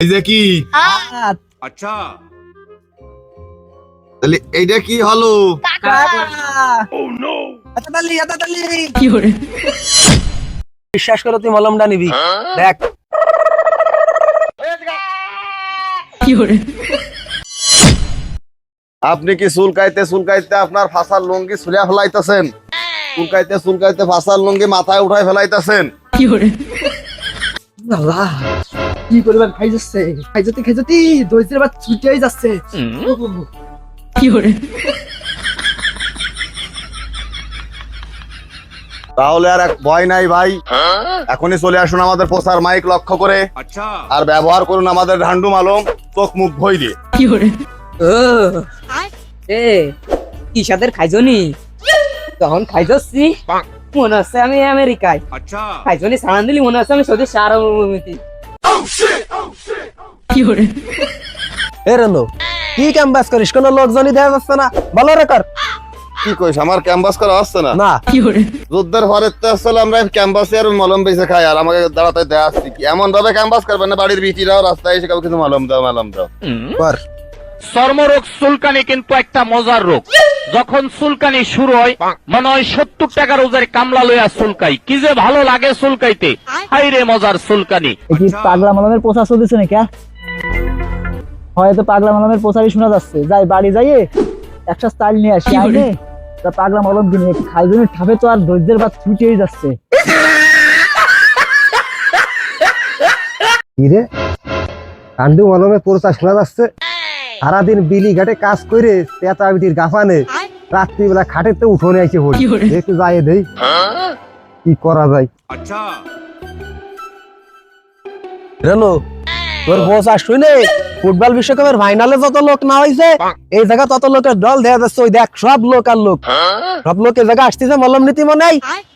এই কি? আচ্ছা। তাহলে এইটা oh, কি হলো? বিশ্বাস করো তুই মলমটা নিবি। দেখ। কি করে আপনি কি চুলকাইতে চুলকাইতে আপনার ফাঁসার লুঙ্গি ছুলিয়া ফেলাইতেছেন? চুলকাইতে চুলকাইতে ফাঁসার লুঙ্গি মাথায় উঠায় ফেলাইতেছেন? কি করে কি পরিমাণ খাই যাচ্ছে। খাই যেতে খাই যেতে দৈত্যের আবার ছুটিয়ে যাচ্ছে। কি করে? তাহলে আর এক ভয় নাই ভাই। এখনই চলে আসুন আমাদের প্রচার মাইক লক্ষ্য করে। আচ্ছা। আর ব্যবহার করুন আমাদের ঢান্ডু মালম চোখ মুখ ভয় দিয়ে। কি করে? ও। এ কি সাদের খাইজনি তখন খাইজছি মনে হচ্ছে আমি আমেরিকায়। আচ্ছা। খাইজনি সারান দিলি মনে হচ্ছে আমি সৌদি সারা কি ক্যাম্পাস করিস? কোনো লোকজনই দেখা যাচ্ছে না। ভালো রে কর কি কইস আমার ক্যাম্পাস করা আসছে না? না। পরে তো আসলে আমরা ক্যাম্পাসে আর মলম বেঁচে খাই আর আমাকে দাঁড়াতে দেওয়া আসছি কি? এমন ভাবে ক্যাম্পাস করবেন না বাড়ির বিটিরাও রাস্তায় এসে কাউকে কিছু মলম দাও মলম দাও। কর। চর্মরোগ চুলকানি কিন্তু একটা মজার রোগ। যখন চুলকানি শুরু হয় মনে হয় সত্তর টাকার ওজের কামলা লইয়া চুলকাই। কি যে ভালো লাগে চুলকাইতে। হাই রে মজার চুলকানি। কি পাগলা মালামের প্রচার চলতেছে নাকি হ্যাঁ? হয়তো পাগলা মালামের প্রচারই শোনা যাচ্ছে। যাই বাড়ি যাইয়ে একটা স্টাইল নিয়ে আসি আইনে তা পাগলা মালম দিনে খাইজনের ঠাপে তো আর দরিদ্রের বাদ ছুটেই যাচ্ছে। কিরে কান্ডু মলমে প্রচার শোনা যাচ্ছে। সারাদিন বিলি ঘাটে কাজ করে পেঁচা বিটির গাফানে রাত্রিবেলা খাটের তো উঠোনে আছে পড়ি একটু যাই দেই। হ্যাঁ? কি করা যায়? আচ্ছা। রেলো তোর বস আসুই ফুটবল বিশ্বকাপের ফাইনালে যত লোক না হয়েছে এই জায়গা তত লোকের দল দেখা যাচ্ছে ওই দেখ সব লোক আর লোক। হ্যাঁ? সব লোকের জায়গা আসতেছে মলম নীতি মনে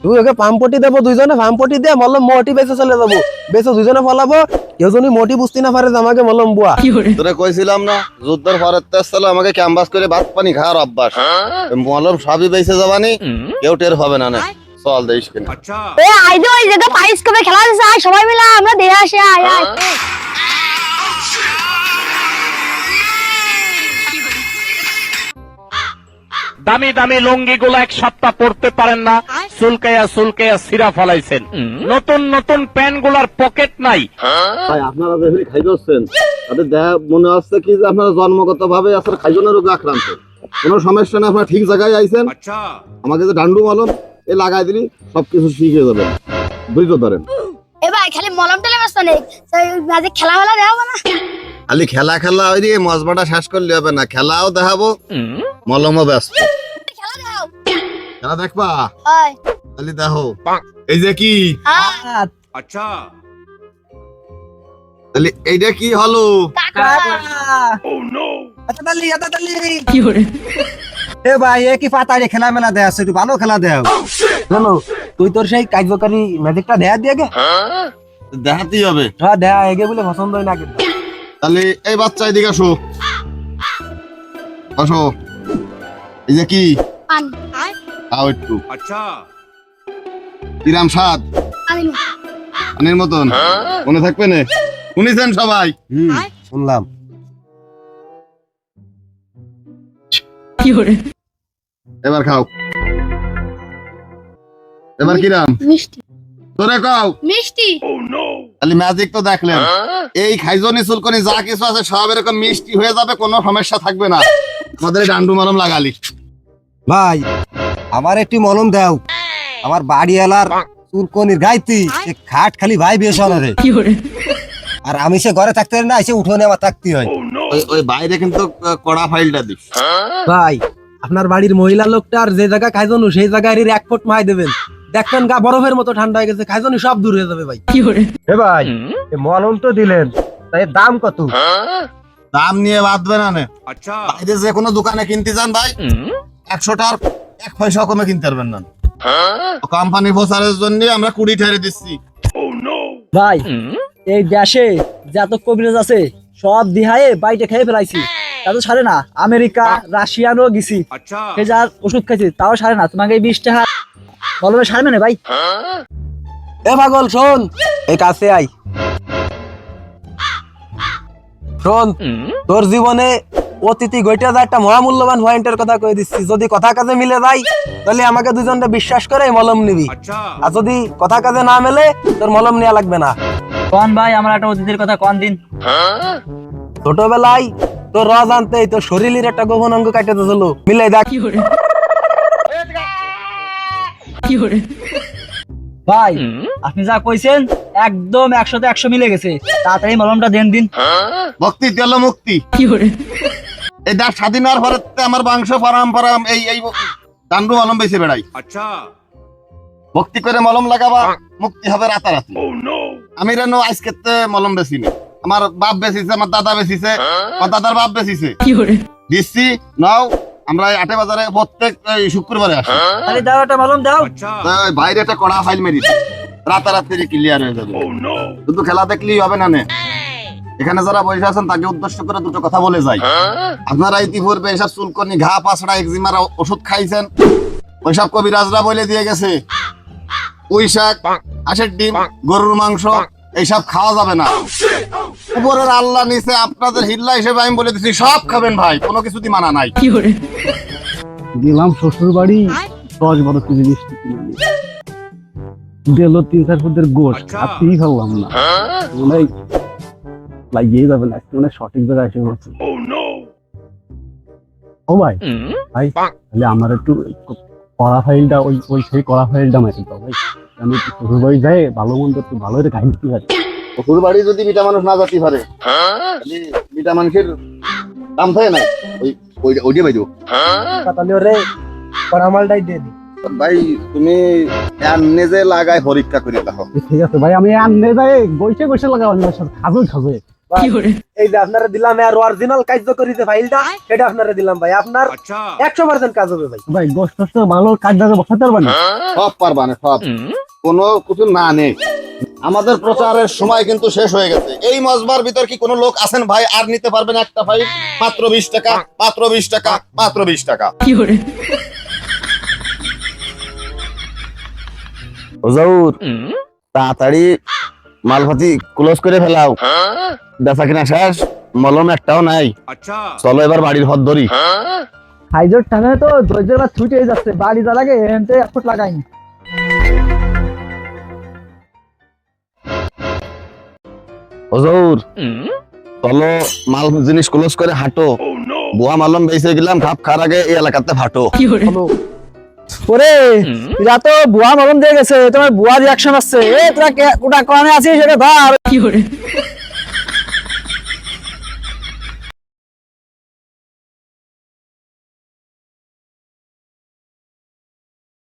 তুই ওকে পাম্পটি দেবো দুইজনে পাম্পটি দিয়ে মলম মোটি বেঁচে চলে যাব। বেঁচে দুইজনে ফলাবো কেউ যদি মোটি বুঝতে না পারে আমাকে মলম বুয়া। তোরে কইছিলাম না যুদ্ধের আমাকে ক্যাম্পাস করে ভাত পানি খাওয়ার অভ্যাস। হ্যাঁ? মলম সবই বেঁচে যাবানি কেউ টের হবে না না। চল দেশ কিনা। ও আইদে ওই জায়গা পাইস কবে খেলা সবাই মিলে আমরা আসে আয় আয়। হ্যাঁ? দামি দামি লুঙ্গি গুলো এক সপ্তাহ পরতে পারেন না। চুলকাইয়া চুলকাইয়া সিরা ফলাইছেন। নতুন নতুন প্যান্টগুলার পকেট নাই। আপনারা খাই তাদের দেখা মনে হচ্ছে কি যে আপনারা জন্মগত ভাবে আসলে খাইজনের রোগে আক্রান্ত। কোনো সমস্যা না আপনারা ঠিক জায়গায় আইছেন। আচ্ছা। আমাকে যে ডান্ডু মলম এ লাগাই দিলি সবকিছু শিখে যাবে। বুঝতে পারেন। ভাই খালি মলম ব্যস্ত নেই খেলা দেওয়া না? খালি খেলা খেলা ওই দিয়ে মজবাটা শেষ করলে হবে না। খেলাও দেখাবো মলমও ব্যস্ত। খেলা দেখবা? খালি দেখো। এই যে কি? আচ্ছা। তাহলে এইটা কি হলো? Oh, আচ্ছা, আচ্ছা, কি এ ভাই এ কি পাতা রে খেলা মেলা দেয় একটু ভালো খেলা দেয় জানো oh, তুই তোর সেই কার্যকারী ম্যাজিকটা দেয়া দিয়ে গে। দেখাতেই হবে। হ্যাঁ দেয়া এগে বলে পছন্দ হয় না। কিন্তু তাহলে এই বাচ্চা এদিকে আসো। আসো। এই যে কি? খাও একটু। আচ্ছা। কিরাম স্বাদ পানির মতন। মনে থাকবে না? শুনেছেন সবাই? শুনলাম। এবার খাও। এবার কিরাম মিষ্টি। তোরে খাও মিষ্টি। oh, ও নো খালি ম্যাজিক তো দেখলেন। এই খাইজনি চুলকনি যা কিছু আছে সব এরকম মিষ্টি হয়ে যাবে কোনো সমস্যা থাকবে না। আমাদের ডান্ডু মারম লাগালি। ভাই আমার একটি মলম দাও। আমার বাড়ি এলার চুলকনির গাইতি খাট খালি ভাই বেশ রে। আর আমি সে ঘরে থাকতে পারি না এসে উঠোনে আমার থাকতে হয়। ওই ওই বাইরে কিন্তু কড়া ফাইলটা দিস। ভাই আপনার বাড়ির মহিলা লোকটা আর যে জায়গা খাইজনু সেই জায়গায় এর এক ফুট মাই দেবেন। দেখবেন গা বরফের মতো ঠান্ডা হয়ে গেছে খাইজনি সব দূর হয়ে যাবে ভাই। কি করে? হে ভাই এ মলম তো দিলেন তাই দাম কত? দাম নিয়ে বাঁধবে না আচ্ছা। বাইরে যে কোনো দোকানে কিনতে যান ভাই একশো টাকার এক পয়সা কমে কিনতে পারবেন না। কোম্পানি প্রচারের জন্য আমরা কুড়ি ঠেরে দিচ্ছি। ভাই এই দেশে যত কবিরাজ আছে সব দিহায়ে বাইটে খেয়ে ফেলাইছি। তা তো সারে না আমেরিকা রাশিয়ানও গেছি। আচ্ছা। সে যার ওষুধ খাইছি তাও সারে না তোমাকে এই বিশ টাকা বলবে সারবে না ভাই? এ পাগল শোন। এই কাছে আই শোন তোর জীবনে অতিথি ঘটে যায় একটা মহামূল্যবান পয়েন্টের কথা কয়ে দিচ্ছি। যদি কথা কাজে মিলে যায় তাহলে আমাকে দুজনটা বিশ্বাস করে মলম নিবি। আর যদি কথা কাজে না মেলে তোর মলম নেওয়া লাগবে না। কন ভাই আমার একটা অতিথির কথা কন দিন? ছোটবেলায় তোর রজ আনতে তোর শরীরের একটা গোপন অঙ্গ কাটতে চলো মিলে দেখ। ভাই আপনি যা কইছেন একদম একশোতে একশো মিলে গেছে। তাড়াতাড়ি মলমটা দেন দিন। ভক্তি তেল মুক্তি। এই দেশ স্বাধীন হওয়ার পরে আমার বংশ পরম্পরা এই এই দান্ডু মলম বেশি বেড়াই। আচ্ছা। ভক্তি করে মলম লাগাবা মুক্তি হবে রাতারাতি। আমি রেনো আজকে তে মলম বেশি নি আমার বাপ বেশিছে আমার দাদা বেশিছে আমার দাদার বাপ বেশিছে দিচ্ছি নাও আমরা এই আটে বাজারে প্রত্যেক শুক্রবারে আসি। তাহলে দাও একটা মলম দাও। তা বাইরে একটা কড়া ফাইল মেরি রাতারাতি ক্লিয়ার হয়ে যাবে। শুধু খেলা দেখলেই হবে না এখানে যারা বসে আছেন তাকে উদ্দেশ্য করে দুটো কথা বলে যাই। আপনারা ইতিপূর্বে এসব চুলকনি ঘা পাছড়া একজিমার ওষুধ খাইছেন। ওইসব কবিরাজরা বলে দিয়ে গেছে পুঁই শাক হাঁসের ডিম গরুর মাংস এইসব খাওয়া যাবে না। উপরের আল্লাহ নিচে আপনাদের হিল্লা হিসেবে আমি বলে দিচ্ছি সব খাবেন ভাই কোনো কিছুতে মানা নাই। গেলাম শ্বশুর বাড়ি দশ বারো কেজি মিষ্টি কিনে নিয়ে। দিল তিন চার ফুটের গোট আপনি ফেললাম না। মানে লাগিয়ে যাবে না মানে সঠিক জায়গায় এসে বলছে ও ভাই ভাই তাহলে আমার একটু কড়া ফাইলটা ওই ওই সেই কড়া ফাইলটা মারি দাও ভাই। আমি একটু শ্বশুর বাড়ি যাই ভালো মন্দ একটু ভালো করে গাইড দিতে পারি শ্বশুর বাড়ি যদি বিটা মানুষ না যেতে পারে বিটা মানুষের দাম থাকে না। ওই ওই- ওইটা বাইদেও তাহলে ওরে পরামালটাই দিয়ে দি। ভাই তুমি এমনি যে লাগাই পরীক্ষা করে দেখো। ঠিক আছে ভাই আমি যাই বসে খাজো এই যে আপনারা দিলাম আর অরিজিনাল কাজ করি যে ফাইলটা সেটা আপনারা দিলাম ভাই। আপনার একশো পার্সেন্ট কাজ হবে ভাই। ভাই গোষ্ঠ ভালো কাজ বসাতে পারবেন না? সব পারবা না সব। কোনো কিছু না নেই। আমাদের প্রচারের সময় কিন্তু শেষ হয়ে গেছে। এই মজবার ভিতর কি কোনো লোক আছেন ভাই? আর নিতে পারবেন একটা ফাইল মাত্র বিশ টাকা মাত্র বিশ টাকা মাত্র বিশ টাকা। তাড়াতাড়ি মালপাতি ক্লোজ করে ফেলাও। বেচা কিনা শেষ মলম একটাও নাই। চলো এবার বাড়ির হদ ধরি। খাইজোর টানে তো দরজার বা ছুটে যাচ্ছে। বাড়ি যা লাগে এনতে এক ফুট লাগাইনি। ওজৌর চলো মাল জিনিস ক্লোজ করে হাঁটো। বুয়া মালম বেঁচে গেলাম ভাব খার আগে এই এলাকাতে ফাটো। ওরে এরা তো বুয়া মালম দিয়ে গেছে তোমার বুয়া রিয়াকশন আসছে। এ তোরা কে- কোটা কানে আছিস? কি ধর